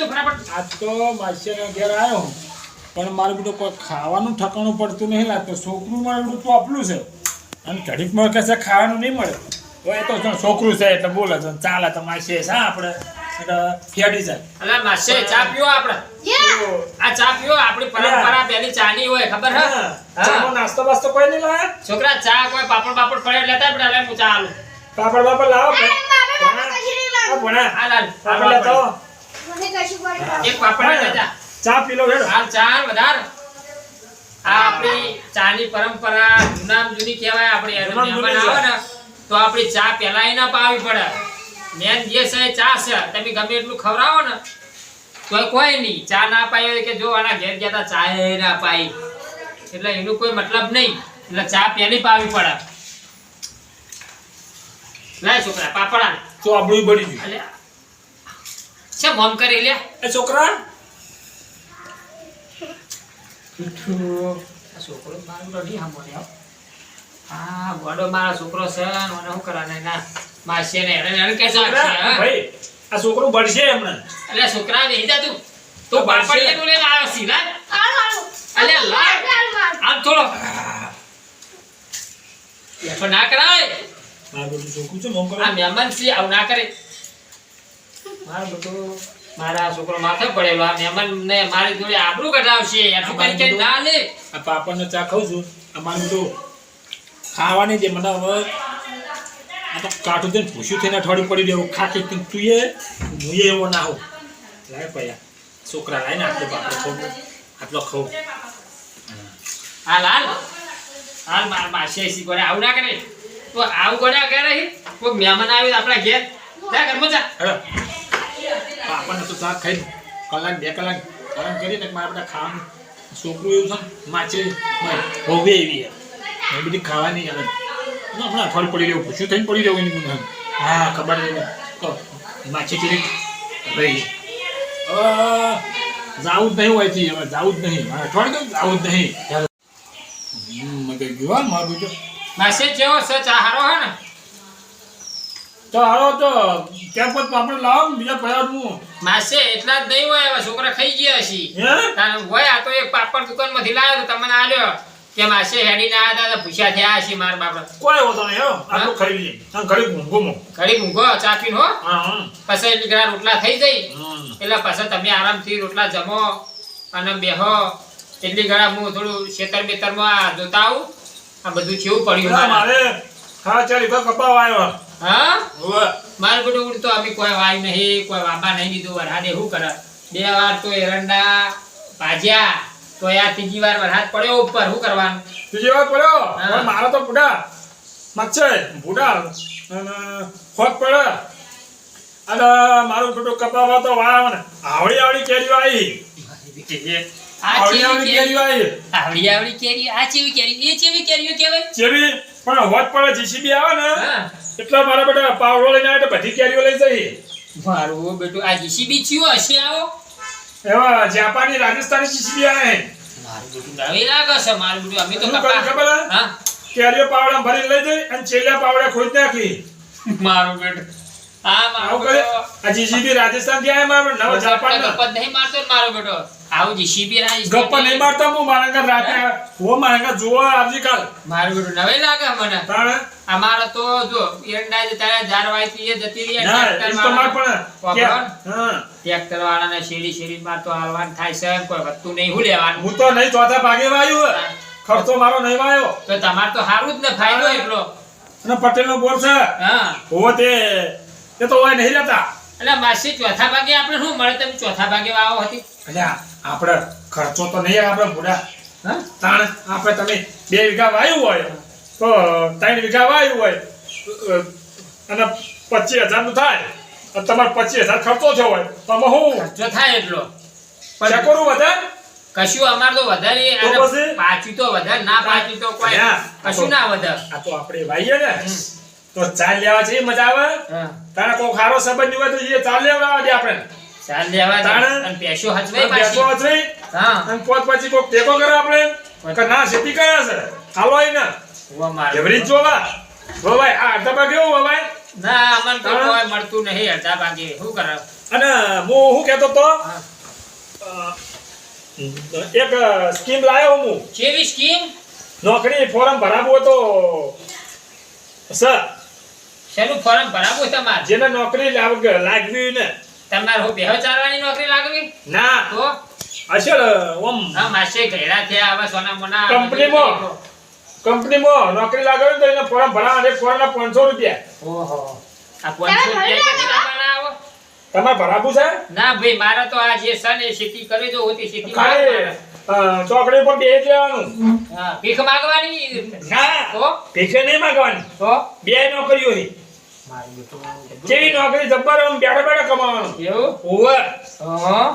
તું ફટાફટ. આજ તો માસીના ઘેર આવ્યો પણ મારે બધું કોઈ ખાવાનું ઠકાણું પડતું નહીં લાગતું છોકરું મારે બધું આપલું છે. અને ઘડીકમાં કહે ખાવાનું નહીં મળે. તો એ તો છોકરું છે એટલે બોલે છે ચાલે તો માસી છે આપણે. ફેડી જાય. અલા માસે ચા પીવો આપણે. આ ચા પીવો આપણી પરંપરા પહેલી ચાની હોય ખબર હે? હા, હા. ચાનો નાસ્તો બાસ્તો કોઈ નહીં લાયા છોકરા ચા કોઈ પાપડ પાપડ પડે લેતા પણ હવે હું ચા આલું. પાપડ બાપડ લાવો આ ભણા. હા લાલ. પાપડ લેતો. એક પાપડ લેતા ચા પી લો હેડો. હાલ ચા વધાર. આ આપણી ચાની પરંપરા જૂનામ જૂની કહેવાય આપણી મહેમાન આવે ને તો આપણી ચા પહેલાય ના પાવી પડે. મેન જે છે એ ચા છે. તમે ગમે એટલું ખવડાવો ને કોઈ કોઈ નહીં. ચા ના પાઈ હોય કે જો આના ઘેર ગયા તા ચા ના પાઈ. એટલે એનું કોઈ મતલબ નહીં. એટલે ચા પહેલી પાવી પડે. લે છોકરા પાપડા તો આપણું બળી ગયું. છે મોમ કરી લે. એ છોકરા? છોકરો મારો રડી સાંભળે હો. હા ગોડો મારો છોકરો છે મને શું કરવાને ના માસીએ ને એને હેરાન કે છે ભાઈ આ છોકરો બળશે હમણાં અરે છોકરા નહીં જા તું. તો. બાપડીએ તું લઈને આવ્યો સી લાય. અલે લાય આમ થોડો. એઠો ના કરાય. મારું છોકરું છે મોમ કરે. આ મહેમાન છે આવું ના કરે. મારું બધું મારા છોકરો માથે પડેલો. આ મહેમાન ને મારી જોડે આબરૂ કઢાવશે. એઠું કરી કે ના લે. આ પાપડનો ચા ખાઉં છું. અમારું તો ખાવાની જે મને હવે આ તો કાઠું થઈને ભૂસ્યું થઈને અઠવાડિયું પડી રહ્યું. ખાખી તું તું એ હું એવો ના હોઉં. લાય પૈયા. છોકરા લાય આટલો પાપડ ખાવું આટલો ખાવું હાલ માર માસી એસી આવું ના કરે. તો આવું કોને કરે કોઈ મહેમાન આવી આપણા ઘેર. જા ઘરમાં જા. હેડો. પાપડને તો શાક ખાઈ કલાક બે કલાક ગરમ કરીને મારે બધા ખાવાનું. છોકરું એવું છે ને માછલી હોવે એવી એ બધી ખાવાની આવે. હમણાં અઠવાડિયું પડી રહ્યું પૂછ્યું થઈને પડી રહ્યું એની હા ખબર નહીં માછી ચીરી. રહી જાવું જ નહીં હોય છે હવે જાવું જ નહીં. મારે અઠવાડિયું જાવું જ નહીં. હમ, ગયો હા મારું જો માસી જેવો સચ આહારો હે ને? તો હાલો તો પાપડ લાવો બીજા પૈસા હું. માસી એટલા જ નહીં હોય હવે છોકરા ખાઈ ગયા છે હોય આ તો એક પાપડ દુકાનમાંથી લાવ્યો તો તમને આલ્યો. કે માસી હેડી ના હતા ભૂસ્યા થયા છે મારા બાપડા. કોઈ હોતો નહીં આટલું ખાઈ લઈએ. ઘડી ઊંઘો મો. ઘડી મૂંઘો ચા પીને હો. હા હા. પછી એટલી ઘણા રોટલા થઈ જાય એટલે પછી તમે આરામથી રોટલા જમો અને બેહો. એટલી ઘણા હું થોડું ખેતર બેતરમાં જોતા આવું. આ બધું કેવું પડ્યું મારે. હા ચાલ કપાવ આવ્યો. હા? મારે બધું ઉડતો અમે કોઈ વાય નહીં કોઈ વાબા નહીં દીધું વરસાદે શું કરે? બે વાર તો એરંડા ભાજ્યા તો આ ત્રીજી વાર વરસાદ પડ્યો ઉપર શું કરવાનું? ત્રીજી વાર પડ્યો? મારો તો બુડા મચ્છે બુડા ખોટ પડે. અને મારું બધું કપાવા તો વાવ ને આવડી આવડી કેરીઓ આવી. આવડી આવડી કેરીઓ કેરી? આવી. આવડી આવડી કેરી? આ ચેવી કેરી? એ ચેવી કેરીઓ કહેવાય? જેવી પણ અવાજ પડે જીસીબી આવે ને એટલા મારા બેટા પાવડો લઈને આવે તો બધી કેરીઓ લઈ જઈ મારું બેટું આ જીસીબી થયું હશે આવો. એવા જાપાની રાજસ્થાની જીસીબી આવે. મારું બેટું નવી લાગે છે મારું બેટું અમે તો કપા ખબર હા. કેરીઓ પાવડા ભરી લઈ જઈ અને છેલ્લા પાવડા ખોદ નાખી. મારું બેટું હા મારું બેટો. આ જીસીબી રાજસ્થાનથી મારો નવો જાપાન ગપ્પા નહીં મારતો મારો બેટો. આવું જીસીબી ના ગપ્પા નહીં મારતા હું મારા ઘર રાતે હો? મારા ઘર જોવા આવજી કાલ. મારું બેટું નવે લાગે મને. તાણે? અમારો તો જો એરંડા જે તારા ઝાડ વાયતી જતી રહી ટ્રેક્ટર એ માર પણ હા ટ્રેક્ટર વાળાને શેરી શેરી માં તો હાલવાનું થાય છે કોઈ વધતું નહીં હું લેવાનું. હું તો નહીં ચોથા ભાગે વાયુ ખર્ચો મારો નહીં વાયો. તો તમારે તો સારું જ ને ફાયદો એટલો. અને પટેલ નો બોર છે. હા. હો તે તે તો હોય નહીં રહેતા. એટલે માસી ચોથા ભાગે આપણે શું મળે? તમે ચોથા ભાગે વાવો હતી. એટલે આપણે ખર્ચો તો નહીં આપણે હા? તાણ આપણે તમે બે વીઘા વાયું હોય. તો ત્રણ વીઘા વાયું હોય. અને પચીસ હજારનું થાય. તમારે પચીસ હજાર ખર્ચો થયો હોય. તો અમે શું? ખર્ચો થાય એટલો. પણ કરું વધારે? કશું અમાર તો વધારે પાછું? તો વધારે. ના પાછું તો કોઈ કશું ના વધારે. આ તો આપણે વાઈએ ને. તો ચાલ લેવા છે મજા આવે? તારા કોઈ ખારો સંબંધ હોય તો એ ચાલ લેવા દે આપણે. ચાલ લેવા તાણ? અને પેશો હચવાય બેસો પાછી. હચવી હા. અને પોત પછી કોક ટેકો કરે આપણે? કે ના ખેતી કરે છે? હાલો અહીં ને ઉવા માર. એવરી જોવા. હો ભાઈ આ અડધા ભાગે હો ભાઈ ના અમન તો કોઈ મળતું નહીં અડધા ભાગે. શું કરે? અને હું શું કહેતો તો એક સ્કીમ લાવ્યો હું. કેવી સ્કીમ? નોકરી ફોર્મ ભરાવું તો સર શેનું ફોર્મ ભરાવું તમારે? જેને નોકરી લાગ- લાગવી ને. તમારે હું બેહો ચારવાની નોકરી લાગવી? ના. તો? અસલ ઓમ. હા માસે ઘેરા થયા હવે સોના મોના કંપનીમાં. કંપનીમાં નોકરી લાગવી ને તો એને ફોર્મ ભરાવવા એક ફોર્મના પાંચસો રૂપિયા. ઓહો. આ પાંચસો રૂપિયા ક્યાંથી લાવવાના આવો? તમારે ભરાવવું છે? ના ભાઈ મારે તો આ જે છે ને એ ખેતી કરે જો હોતી ખેતી ખાલી ચોકડી પર બે જવાનું હા ભીખ માંગવાની? ના તો ભીખ નહીં માંગવાની. તો બે નોકરીઓ હોય જેવી નોકરી જબ્બર આમ બેઠા બેઠા કમાવાનું. એવું? ઓવે હા.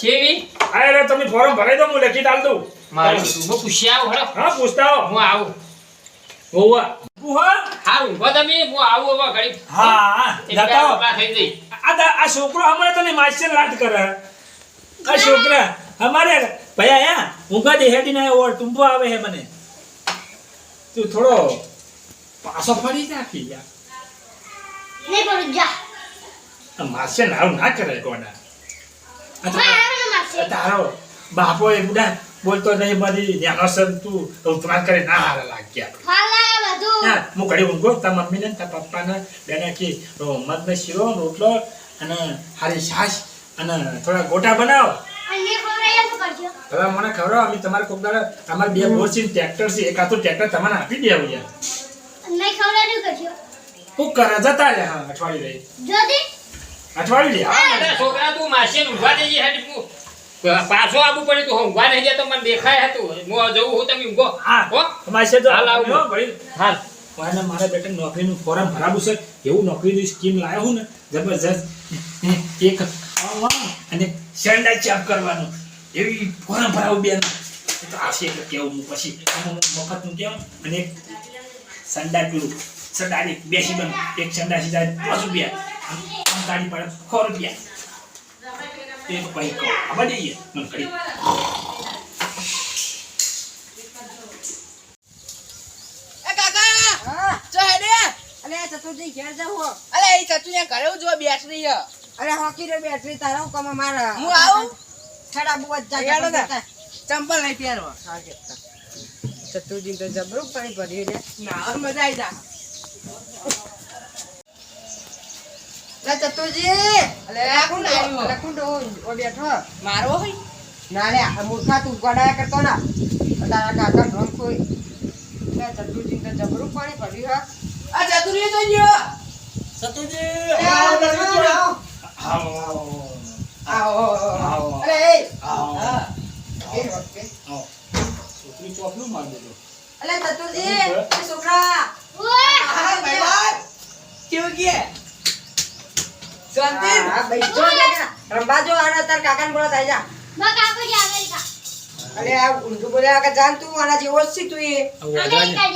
જેવી છે. આ રે તમે ફોર્મ ભરાઈ દો હું લખી ડાલ દઉં. મારું હું પૂછી આવું હા. પૂછતા હો હું આવું. ઓવે તમે. હું આવું હવે ઘડી હા જતા થઈ જઈ. આ આ છોકરો હમણાં તને માસ્ટર લાટ કરે. આ છોકરા અમારે ભયા યા ઊંઘા દે હેડીને આવ્યો ટુંબો આવે હે મને. તું થોડો પાછો ફરી નાખી યાર નહીં કરું જા. આ માસ્ટર નાવ ના કરે કોના. આ તારો- બાપો એ બુડા બોલતો નહીં મારી તું ઉતરાણ કરે ના હારા લાગ્યા. હા હું ઘડી ઊંઘો તાર મમ્મીને ને તાર પપ્પાને બેને કે મધને શીરો રોટલો અને હારી છાશ અને થોડા ગોટા બનાવો. હવે મને ખબર અમે તમારે કોક દાડે અમારે બે બોર છે ટ્રેક્ટર છે એક આતું ટ્રેક્ટર તમને આપી દેવું યાર નહીં ખવડાય કરજો. હું કરે જતા લે હા અઠવાડિયે રહી. જોતી અઠવાડિયે લે હા. છોકરા તું માસી ઊભા દેજે હેડી પાછો આવવું પડે તું ઊંઘવા નહીં જાય તો મને દેખાય હતું. હું જવું હું તમે ઊંઘો. હા હો? તમારે છે તો હાલ આવું. હો, ભાઈ. હાલ. મારે મારા બેટા નોકરીનું ફોર્મ ભરાવું છે. એવું નોકરીની સ્કીમ લાવ્યો હું ને જબરજસ્ત. એક અને સેન્ડા ચાપ કરવાનું. એવી ફોર્મ ભરાવું બેન. તો આવશે એટલે કેવું હું પછી. મફતનું કેવું અને સંડા પેલું સંડાની બેસી બન. એક સંડા સીધા પાંચ રૂપિયા. આમ પડે સો રૂપિયા. એ તો પછી કહું. આવા દઈએ મને કરી એ ઘેર. એ જો બેટરી હ. અરે હોકી રે બેટરી તારા હું કમા મારા હું આવું? છડા બુવા જ ચંપલ નહીં પહેરવા. હા, કે ચતુર્થી તો જબરું પડી પડી ના મજા આવી જા. ચતુરજી કુંડો ઓ બેઠો. મારો હોય? ના લે આ મૂર્ખા તું ગડાયા કરતો ના. તારા કાકા ઢોંગ કોઈ. ચતુરજી તો જબરું પાણી ભર્યું હા. આ ચતુરી તો ગયો. લે, આવો, આવો. આવો. અરે આવો. એ. વખતે. આવો. છોકરી ચોકનું માર દેજો. અલે ચતુરજી છોકરા. કેવું કે? શાંતિ હા, ભાઈ, જો રંબા જો આને તાર કાકાને બોલો થાય જા. બા કાકો જી અમેરિકા અરે આ ઊંધું બોલ્યા વગર જાન તું આના જેવો જ છી તું એ. અમેરિકા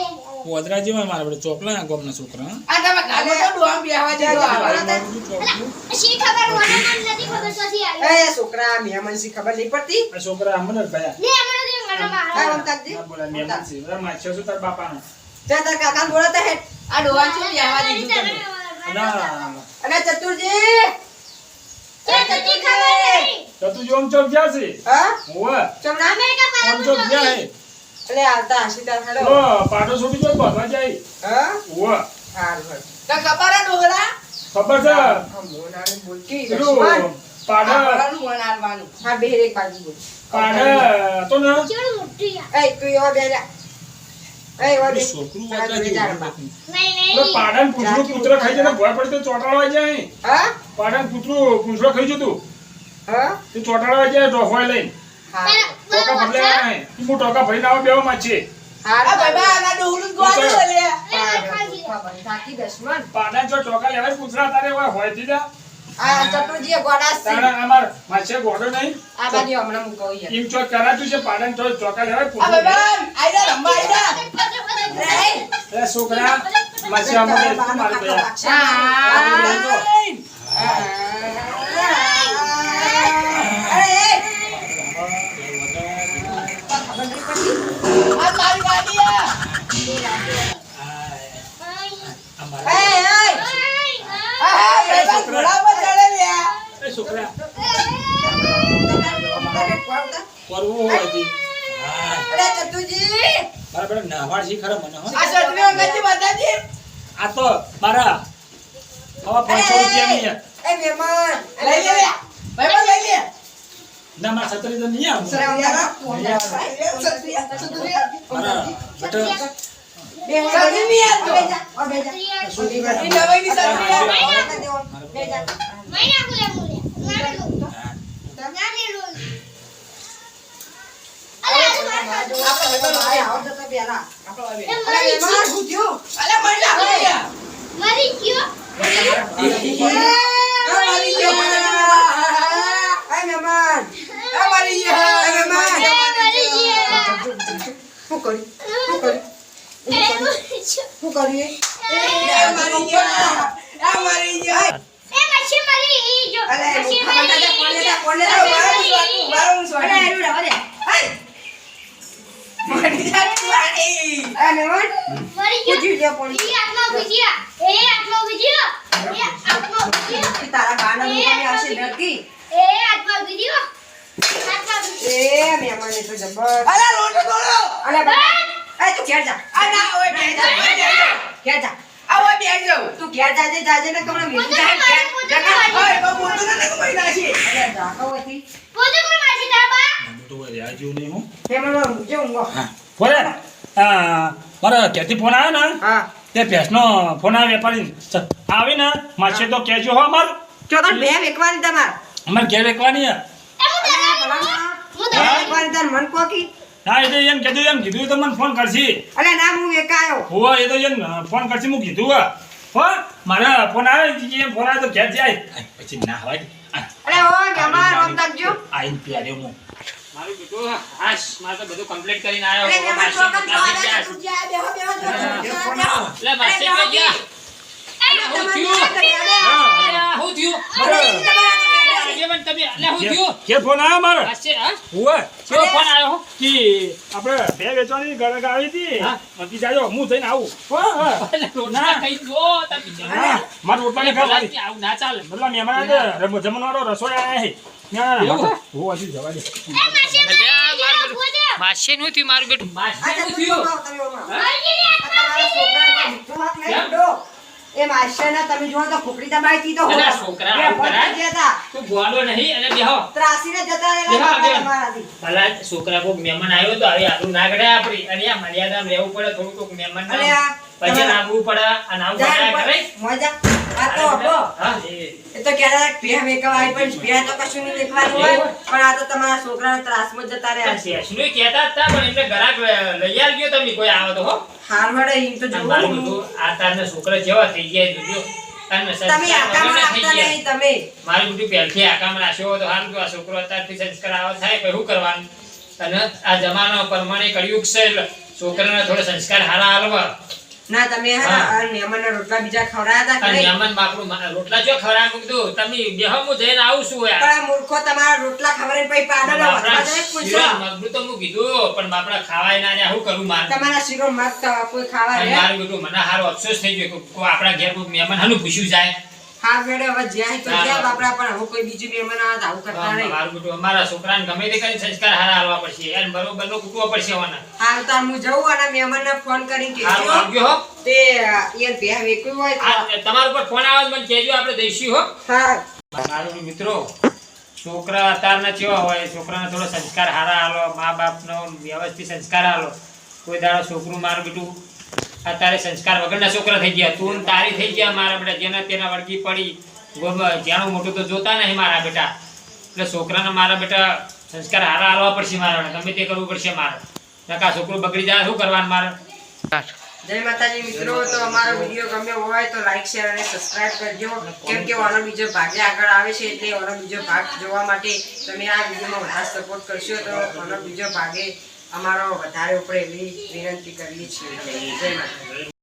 માં મારા બધા ચોકલા ગામના છોકરા આ તમે ગામો તો ડોમ બેહવા દીધો શી ખબર મને નથી ખબર સોથી આવી. એ છોકરા મહેમાન સી ખબર નહીં પડતી? છોકરા અમને ભાઈ. ને બોલા છો તાર બાપાનો? તાર કાકાને બોલો તો આ ડોવા છો બેહવા દીધું તમે? અને ચતુરજી જે સચ્ચી ખબર નહીં તો તું જોમ ચોક જ્યાં છે? હા? જ્યાં હે? એટલે આવતા હસી તાર હેડો. લો પાટો છોડી દો બાંધવા જાય. હા? ઓવે હારું હારું. તો ખબર હે ડોહરા ખબર છે? આ મોનાની બોલતી પાડા. આવવાનું મન હા બે એક બાજુ બોલ. પાડા. તો ને. કેવું મોટું એ તું એવા બે જા. એ એવા બે. છોકરું તારા વાંચા જોડે જા જેવું રંબા. નહીં લો નહીં. પાડાને પૂંછડું કૂતરો ખાઈ જાય ભોય ચોટાડવા જાય. હા? પાડાને કૂતરું પૂંછડો ખાઈ જતું હા? તું ચોટાડવા જાય ડોફોય લઈને. ટોકા બદલાવા નહીં હું. ટોકા ભરીને આવો બેવા માં છે. પાડા જો ટોકા લેવાય પૂછરા તારે હોય હોયથી જા. આ ચટુજી ગોડા છે. અમાર માછે ગોડો નહીં. આ બાજી હમણાં મૂકો યાર. એમ ચોક કરાતું છે પાડાને તો ચોકા લેવાય આ બાબા ભાઈ બા આઈ જા. રંબા આઈડા રે, એ છોકરા માછે અમારે મારે. હા. આ તો મારા હવે પાંચસો રૂપિયા ની એ મહેમાન. લઈ લે. ભાઈબંધ લઈ લે. ના મારા છત્રી તો નહીં આવું. સરે. મારા બેટા આત્મા વિજયા તારા બાના મુખાની આવશે ડરતી એ આત્મા વિજયો એ મહેમાન એ તો જબર. લોટો તોડો. અલે બા. એ તું ઘેર જા. આ ના, ઓય જા, જા. ઘેર જા. આ ઓય બેહી જાઉં. તું ઘેર જાજે જાજે ને કમળા મીઠું જાય. ઘેર જગા. ઓય, ના. અરે પોતે કોણ હું. બોલે. આ, મારા ફોન આવ્યો ને? હા. તે ભેંસનો ફોન આવે વેપારી. આવીને આવી તો કહેજો હો અમાર. જો તો બે વેકવાની તમાર. અમાર ઘેર વેકવાની હે. એ હું તાર મન કોકી. હા એ તો એમ કીધું એમ કીધું તો મને ફોન કરશી અરે ના હું એકાયો હોવા એ તો એમ ફોન કરશી હું કીધું હા. ફોન મારા ફોન આવે એમ ફોન આવે તો ઘેર જાય. પછી ના હોય અરે ઓ મહેમાન રોમ તાકજો આઈને પ્યાર્યો હું. મારું બેટું હાશ મારે તો બધું કમ્પ્લીટ કરીને આવ્યો. અરે માસી ચોકન બદલાવી તો ગયા બેહો બેહો એટલે માસી કઈ ગયા હું થયું? હું થયું? આગેવાન તમે, અલ્યા, હું થયું? કે ફોન આવ્યો મારો? માસી, હા? હોવા કેવો ફોન આવ્યો? કે આપણે બે વેચવાની ગળગ આવી હતી. હા. પછી જાજો હું થઈને આવું. તમે હા, મારું રોટલાની ખાવા આવું ના ચાલે. મતલબ મહેમાન આવે જમણવારો રસોઈ આવ્યા છે. ના, ના, ના, હજી જવા દે. માસી નું થયું મારું બેટું માસી નું થયું. તમારા. એ માસ્ટરને તમે જોવો તો ખોપડી દબાઈ હતી તો અલા, છોકરા બે? કરી હતા. તું બોલો નહીં અને બેહો ત્રાસીને જતા રહેલા તમારાથી. ભલા છોકરા કોક મહેમાન આવ્યો તો હવે આટલું ના ગળે આપડી અને આ મર્યાદામાં રહેવું પડે થોડું કોક મહેમાન આ પછી નાગવું પડે જાય બધા કરે ઉપર. આ તો. હા એ તો કહેતા હતા કે આવી પણ ભેહ તો કશું નહીં દેખવાનું હોય. પણ આ તો તમારા છોકરાના ત્રાસમાં જતા રહ્યા છે. શું કહેતા હતા પણ એમને ગરાક લઈ આવજો તમે કોઈ આવો તો હો હાર મળે ઈમ તો જોવું. આ તારને છોકરા જેવા થઈ ગયા જોજો તમે આકામાં રાખતા નહીં તમે મારું બધું પહેલથી આકામાં રાખ્યો તો હાલ આ છોકરો અત્યારથી સંસ્કાર આવા થાય શું કરવાનું અને આ જમાનો પ્રમાણે કળિયુગ છે છોકરાને થોડો સંસ્કાર હારા હાલવા ના તમે હા. મહેમાનના રોટલા બીજા ખવડાયા હતા કે અને નહીં? યમન બાપડું મા- રોટલા જો ખવડાવી મૂકતું તમે બેહો હું જઈને આવું છું યાર પણ મૂર્ખો તમારા રોટલા ખવડાવીને પછી બાપડા વધવા જાય પૂછો. મગનું તો હું કીધું પણ બાપડા ખાવાય ના ને હું કરું માર તમારા શીરો મગ તો કોઈ ખાવા રે મારું બેટું મને હારો અફસોસ થઈ ગયો કે કોઈ આપણા ઘેર કોઈ મહેમાન હાનું પૂછ્યું જાય હા વેડે હવે જ્યાં તો ના, જ્યાં ના. પણ હવે કોઈ બીજું મહેમાન આવે આવું કરતા નહીં. મારું બેટું અમારા છોકરાને ગમે તે કરીને સંસ્કાર હારા હાલવા પડશે. એને બરોબર નો કૂટવો પડશે હોવાના હાલ તો હું જઉં અને મહેમાનને ફોન કરીને હારું કહેજો આવજો હો. તે એ ભેહ વેક્યું હોય તમારા ઉપર ફોન આવે મને કહેજો આપણે જઈશું હો. હા. મારું મિત્રો છોકરા અત્યારના કેવા હોય? છોકરાને થોડો સંસ્કાર હારા હાલો મા બાપનો વ્યવસ્થિત સંસ્કાર હાલો. કોઈ દાડો છોકરું મારું બેટું અત્યારે સંસ્કાર વગરના છોકરા થઈ ગયા. તું તારી થઈ ગયા, મારા બેટા. જેના તેના વળગી પડી જ્યાં મોટું તો જોતા નહીં મારા બેટા. એટલે છોકરાને મારા બેટા સંસ્કાર હારા હાલવા પડશે મારા. ગમે તે કરવું પડશે મારે. નકા છોકરું બગડી જાય, શું કરવાનું મારે? જય માતાજી મિત્રો, તો અમારો વીડિયો ગમ્યો હોય તો લાઈક શેર અને સબસ્ક્રાઇબ કરજો. કેમ કે ઓનો બીજો ભાગ આગળ આવે છે એટલે ઓનો બીજો ભાગ જોવા માટે તમે આ વિડીયોમાં વધારે સપોર્ટ કરશો તો ઓનો બીજો ભાગે અમારો વધારે એવી વિનંતી કરીએ છીએ. જય માતાજી.